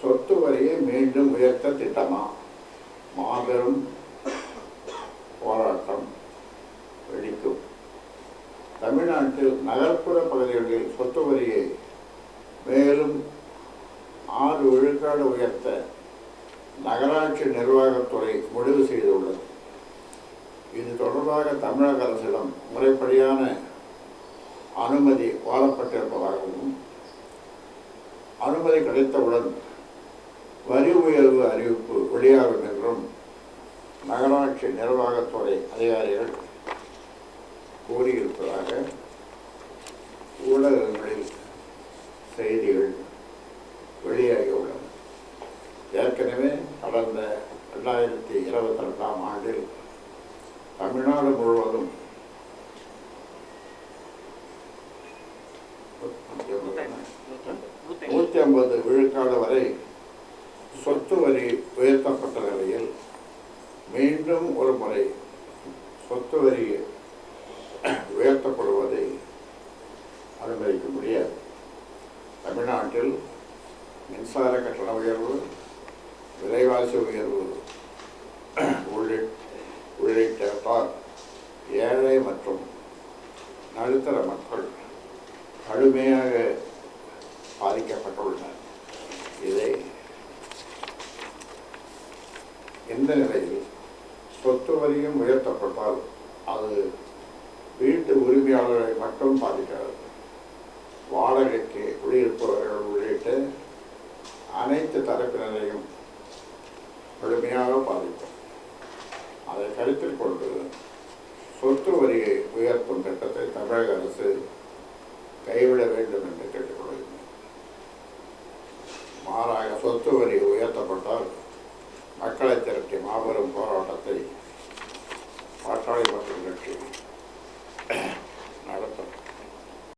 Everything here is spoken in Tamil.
சொத்து வரியை மீண்டும் உயர்த்த திட்டமா? மாபெரும் போராட்டம் வெடிக்கும். தமிழ்நாட்டில் நகர்ப்புற பகுதிகளில் சொத்து வரியை மேலும் ஆறு விழுக்காடு உயர்த்த நகராட்சி நிர்வாகத்துறை முடிவு செய்துள்ளது. இது தொடர்பாக தமிழக அரசிடம் முறைப்படியான அனுமதி கோரப்பட்டிருப்பதாகவும் அனுமதி கிடைத்தவுடன் வரி உயர்வு அறிவிப்பு வெளியாகும் நிகழும் நகராட்சி நிர்வாகத்துறை அதிகாரிகள் கூறியிருப்பதாக ஊடகங்களில் செய்திகள் வெளியாகியுள்ளன ஏற்கனவே கடந்த ரெண்டாயிரத்தி இருபத்தி ரெண்டாம் ஆண்டில் தமிழ்நாடு முழுவதும் நூற்றி ஐம்பது விழுக்காடு வரை சொத்து வரி உயர்த்தப்பட்ட நிலையில் மீண்டும் ஒரு முறை சொத்து வரி உயர்த்தப்படுவதை அனுமதிக்க முடியாது தமிழ்நாட்டில் மின்சார கட்டண உயர்வு விலைவாசி உயர்வு உள்ளிட்ட உள்ளிட்டால் ஏழை மற்றும் நடுத்தர மக்கள் கடுமையாக பாதிக்கப்பட்டுள்ளனர். இதை எந்த நிலையில் சொத்து வரியும் உயர்த்தப்பட்டால் அது வீட்டு உரிமையாளர்களை மட்டும் பாதிக்காது. வாடகைக்கு குடியிருப்பவர்கள் உள்ளிட்ட அனைத்து தரப்பினரையும் கடுமையாக பாதிக்கும். அதை கருத்தில் கொண்டு சொத்து வரியை உயர்த்தும் திட்டத்தை தமிழக அரசு கைவிட வேண்டும் என்று கேட்டுக்கொள்கிறேன். மாறாக சொத்து வரி உயர்த்தப்பட்டால் மக்களை திரட்டி மாபெரும் போராட்டத்தை பாட்டாளி மக்கள் கட்சி